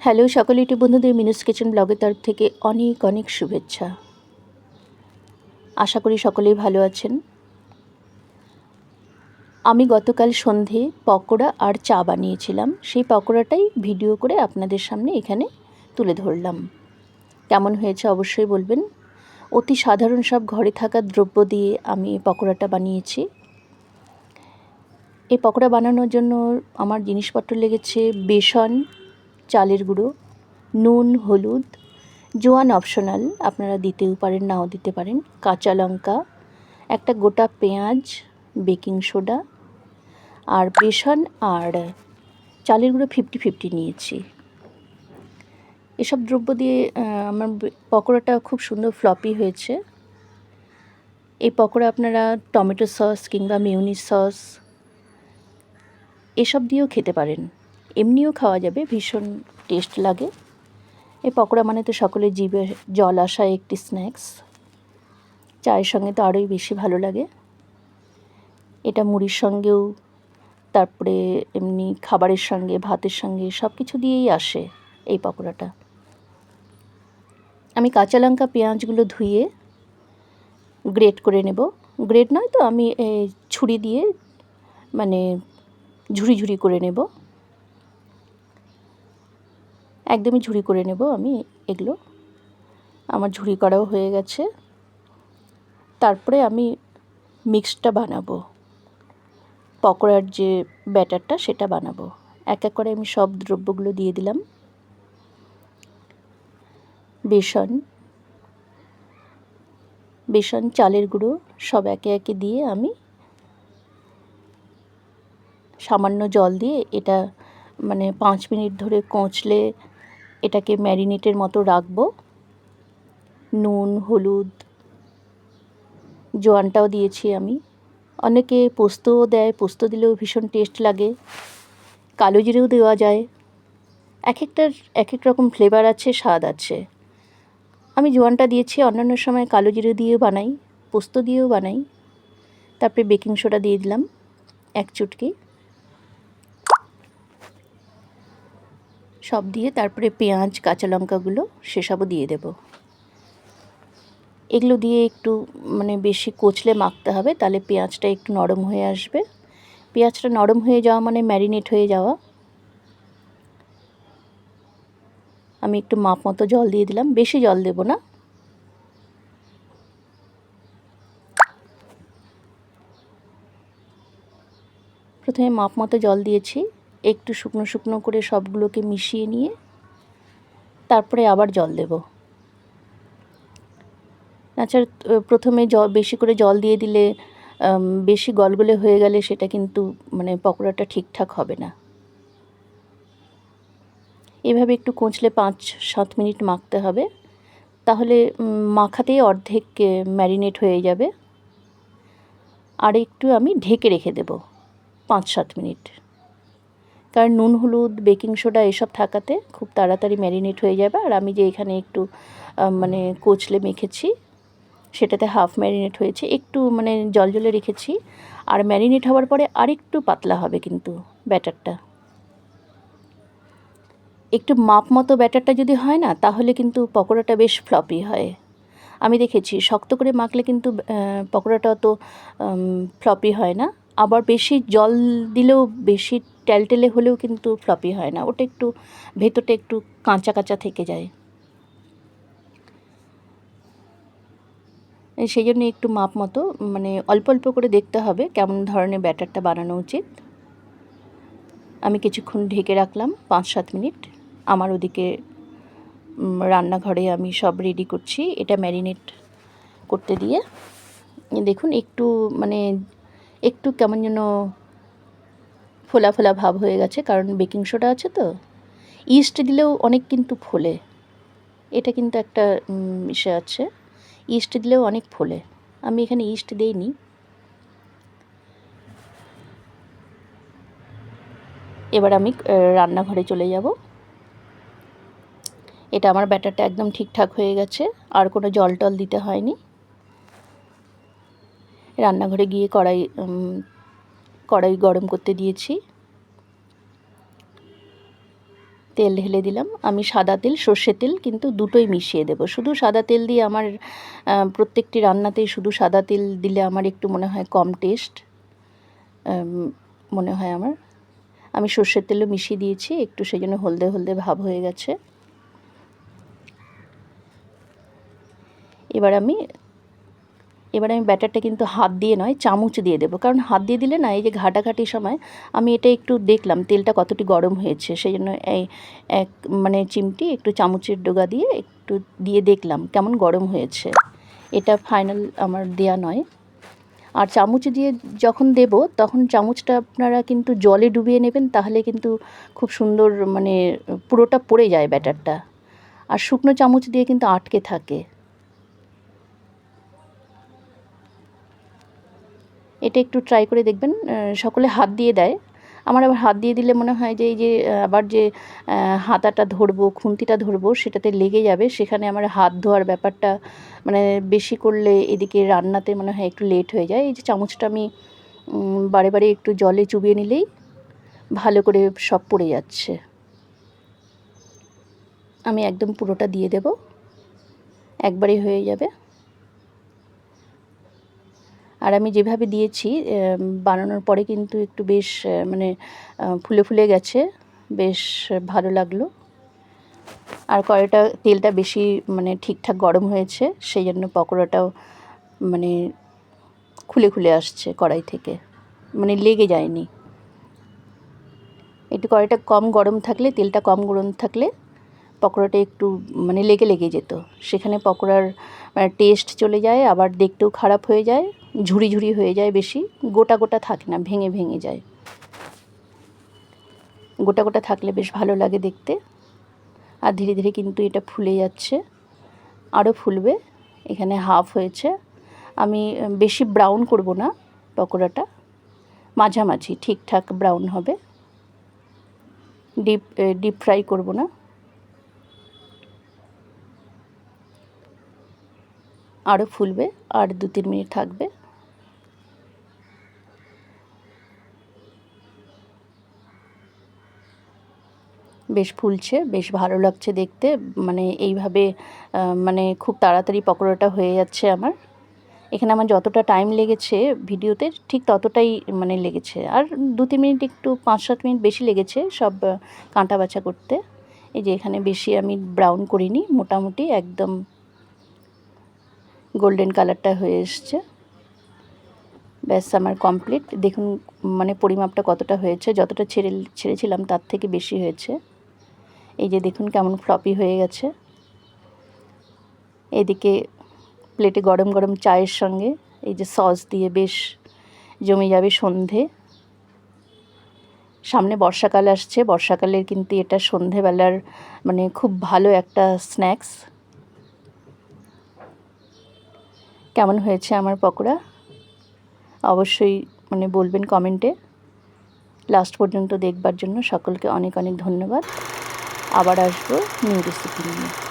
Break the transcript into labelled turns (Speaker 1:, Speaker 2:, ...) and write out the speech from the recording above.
Speaker 1: Hello সকল YouTube বন্ধুদের মিনুস kitchen ব্লগের তরফ থেকে অনেক অনেক শুভেচ্ছা। আশা করি সকলেই ভালো আছেন। আমি গতকাল সন্ধে পকোড়া আর চা বানিয়েছিলাম। সেই পকোড়াটাই ভিডিও করে আপনাদের সামনে এখানে তুলে ধরলাম। কেমন হয়েছে অবশ্যই বলবেন। অতি সাধারণ সব ঘরে থাকা দ্রব্য দিয়ে আমি পকোড়াটা বানিয়েছি। এই পকোড়া বানানোর জন্য আমার জিনিসপত্র লেগেছে বেসন চালের গুঁড়ো, নুন, হলুদ, জোয়ান অপশনাল, আপনারা দিতেও পারেন, নাও দিতে পারেন, কাঁচা লঙ্কা, একটা গোটা পেঁয়াজ, বেকিং সোডা আর বেসন আর চালের গুঁড়ো ফিফটি ফিফটি নিয়েছি। এসব দ্রব্য দিয়ে আমার পকোড়াটা খুব সুন্দর ফ্লপি হয়েছে। এই পকোড়া আপনারা টমেটো সস কিংবা মিউনিস সস, এসব দিয়েও খেতে পারেন। এমনিও খাওয়া যাবে, ভীষণ টেস্ট লাগে। এই পকোড়া মানে তো সকলের জিভে জল আসা একটি স্ন্যাক্স চায়ের সঙ্গে তো আরোই বেশি ভালো লাগে। এটা মুড়ির সঙ্গেও, তারপরে এমনি খাবারের সঙ্গে, ভাতের সঙ্গে সব কিছু দিয়েই আসে এই পকোড়াটা। আমি কাঁচা লঙ্কা, পেঁয়াজগুলো ধুয়ে গ্রেট করে নেব। গ্রেট নয় তো, আমি ছুরি দিয়ে মানে ঝুড়ি ঝুড়ি করে নেব। একদমই ঝুড়ি করে নেব আমি এগুলো। আমার ঝুড়ি করাও হয়ে গেছে। তারপরে আমি মিক্সটা বানাবো। পকোড়ার যে ব্যাটারটা সেটা বানাবো। এক এক করে আমি সব দ্রব্যগুলো দিয়ে দিলাম। বেসন বেসন, চালের গুঁড়ো সব একে একে দিয়ে আমি সামান্য জল দিয়ে এটা মানে পাঁচ মিনিট ধরে কচলে এটাকে ম্যারিনেটের মতো রাখব। নুন, হলুদ, জোয়ানটাও দিয়েছি আমি। অনেকে পোস্তও দেয়, পোস্ত দিলেও ভীষণ টেস্ট লাগে। কালো জিরেও দেওয়া যায়। এক একটার এক এক রকম ফ্লেভার আছে, স্বাদ আছে। আমি জোয়ানটা দিয়েছি, অন্যান্য সময় কালো জিরে দিয়েও বানাই, পোস্ত দিয়েও বানাই। তারপরে বেকিং সোডা দিয়ে দিলাম, এক চুটকি। সব দিয়ে তারপরে পেঁয়াজ, কাঁচা লঙ্কাগুলো সেসবও দিয়ে দেব। এগুলো দিয়ে একটু মানে বেশি কচলে মাখতে হবে, তাহলে পেঁয়াজটা একটু নরম হয়ে আসবে। পেঁয়াজটা নরম হয়ে যাওয়া মানে ম্যারিনেট হয়ে যাওয়া। আমি একটু মাপ মতো জল দিয়ে দিলাম, বেশি জল দেব না। প্রথমে মাপ মতো জল দিয়েছি। একটু শুকনো শুকনো করে সবগুলোকে মিশিয়ে নিয়ে তারপরে আবার জল দেব। আচ্ছা প্রথমে জল বেশি করে জল দিয়ে দিলে বেশি গলগলে হয়ে গেলে সেটা কিন্তু মানে পকোড়াটা ঠিকঠাক হবে না। এভাবে একটু কোঁচলে পাঁচ, সাত মিনিট মাখতে হবে। তাহলে মাখাতেই অর্ধেক ম্যারিনেট হয়ে যাবে। আর একটু আমি ঢেকে রেখে দেব, পাঁচ, সাত মিনিট। কারণ নুন, হলুদ, বেকিং সোডা এসব থাকাতে খুব তাড়াতাড়ি ম্যারিনেট হয়ে যাবে। আর আমি যে এখানে একটু মানে কোচলে মেখেছি, সেটাতে হাফ ম্যারিনেট হয়েছে। একটু মানে জল জলে রেখেছি। আর ম্যারিনেট হওয়ার পরে আরেকটু পাতলা হবে কিন্তু ব্যাটারটা। একটু মাপ মতো ব্যাটারটা যদি হয় না, তাহলে কিন্তু পকোড়াটা বেশ ফ্লপি হয়। আমি দেখেছি, শক্ত করে মাখলে কিন্তু পকোড়াটা অত ফ্লপি হয় না। আবার বেশি জল দিলেও বেশি টেলটেলে হলেও কিন্তু ফ্লপি হয় না। ওটা একটু ভেতরটা একটু কাঁচা কাঁচা থেকে যায়। সেই জন্য একটু মাপ মতো মানে অল্প অল্প করে দেখতে হবে কেমন ধরনের ব্যাটারটা বানানো উচিত। আমি কিছুক্ষণ ঢেকে রাখলাম, পাঁচ সাত মিনিট। আমার ওদিকে রান্নাঘরে আমি সব রেডি করছি। এটা ম্যারিনেট করতে দিয়ে। দেখুন, একটু মানে একটু কেমন যেন ফোলা ফোলা ভাব হয়ে গেছে, কারণ বেকিং সোডা আছে তো। ইস্ট দিলেও অনেক কিন্তু ফোলে। এটা কিন্তু একটা ইসে আছে। ইস্ট দিলেও অনেক ফোলে। আমি এখানে ইস্ট দিইনি। এবার আমি রান্নাঘরে চলে যাব। এটা আমার ব্যাটারটা একদম ঠিকঠাক হয়ে গেছে। আর কোনো জল টল দিতে হয়নি। রান্নাঘরে গিয়ে কড়াই কড়াই গরম করতে দিয়েছি। তেল ঢেলে দিলাম। আমি সাদা তেল সর্ষের তেল কিন্তু দুটোই মিশিয়ে দেবো। শুধু সাদা তেল দিয়ে আমার প্রত্যেকটি রান্নাতেই শুধু সাদা তেল দিলে আমার একটু মনে হয় কম টেস্ট মনে হয় আমার। আমি সর্ষের তেলও মিশিয়ে দিয়েছি। একটু সেই জন্য হলদে হলদে ভাব হয়ে গেছে। এবার আমি এবার আমি ব্যাটারটা কিন্তু হাত দিয়ে নয়, চামচ দিয়ে দেবো। কারণ হাত দিয়ে দিলে না, এই যে ঘাটাঘাটির সময় আমি এটা একটু দেখলাম, তেলটা কতটি গরম হয়েছে সেই জন্য এই এক মানে চিমটি একটু চামচের ডোগা দিয়ে একটু দিয়ে দেখলাম কেমন গরম হয়েছে। এটা ফাইনাল আমার দেয়া নয়। আর চামচ দিয়ে যখন দেব, তখন চামচটা আপনারা কিন্তু জলে ডুবিয়ে নেবেন, তাহলে কিন্তু খুব সুন্দর মানে পুরোটা পড়ে যায় ব্যাটারটা। আর শুকনো চামচ দিয়ে কিন্তু আটকে থাকে। এটা একটু ট্রাই করে দেখবেন সকলে হাত দিয়ে দেয়। আমার আবার হাত দিয়ে দিলে মনে হয় যে এই যে আবার যে হাতাটা ধরবো, খুন্তিটা ধরবো, সেটাতে লেগে যাবে। সেখানে আমার হাত ধোয়ার ব্যাপারটা মানে বেশি করলে এদিকে রান্নাতে মনে হয় একটু লেট হয়ে যায়। এই যে চামচটা আমি বারে বারে একটু জলে চুবিয়ে নিলেই ভালো করে সব পড়ে যাচ্ছে। আমি একদম পুরোটা দিয়ে দেব। একবারেই হয়ে যাবে। আর আমি যেভাবে দিয়েছি বানানোর পরে কিন্তু একটু বেশ মানে ফুলে ফুলে গেছে, বেশ ভালো লাগল। আর কড়াইটা, তেলটা বেশি মানে ঠিকঠাক গরম হয়েছে, সেই জন্য পকোড়াটাও মানে খুলে খুলে আসছে কড়াই থেকে মানে লেগে যায়নি। একটু কড়াইটা কম গরম থাকলে, তেলটা কম গরম থাকলে পকোড়াটা একটু মানে লেগে লেগে যেত। সেখানে পকোড়ার টেস্ট চলে যায়, আবার দেখতেও খারাপ হয়ে যায়। ঝুড়ি ঝুড়ি হয়ে যায় বেশি, গোটা গোটা থাকে না, ভেঙে ভেঙে যায়। গোটা গোটা থাকলে বেশ ভালো লাগে দেখতে। আর ধীরে ধীরে কিন্তু এটা ফুলে যাচ্ছে, আরও ফুলবে। এখানে হাফ হয়েছে। আমি বেশি ব্রাউন করব না পকোড়াটা। মাঝামাঝি, ঠিকঠাক ব্রাউন হবে। ডিপ ডিপ ফ্রাই করব না। আরও ফুলবে, আর দু তিন মিনিট থাকবে। বেশ ফুলছে, বেশ ভালো লাগছে দেখতে। মানে এইভাবে মানে খুব তাড়াতাড়ি পকোড়াটা হয়ে যাচ্ছে আমার। এখানে আমার যতটা টাইম লেগেছে ভিডিওতে, ঠিক ততটাই মানে লেগেছে। আর দু তিন মিনিট, একটু পাঁচ সাত মিনিট বেশি লেগেছে সব কাঁটা বাছা করতে। এই যে এখানে বেশি আমি ব্রাউন করিনি, মোটামুটি একদম গোল্ডেন কালারটা হয়ে এসছে। ব্যাস আমার কমপ্লিট দেখুন মানে পরিমাপটা কতটা হয়েছে, যতটা ছেড়ে, ছেড়েছিলাম তার থেকে বেশি হয়েছে। এই যে দেখুন কেমন ফ্লপি হয়ে গেছে। এদিকে প্লেটে গরম গরম চায়ের সঙ্গে এই যে সস দিয়ে বেশ জমে যাবে সন্ধে। সামনে বর্ষাকাল আসছে, বর্ষাকালের কিন্তু এটা সন্ধেবেলার মানে খুব ভালো একটা স্ন্যাক্স কেমন হয়েছে আমার পকোড়া? অবশ্যই মানে বলবেন কমেন্টে লাস্ট পর্যন্ত দেখবার জন্য সকলকে অনেক অনেক ধন্যবাদ। আবার আসব নিউ রেসিপি নিয়ে।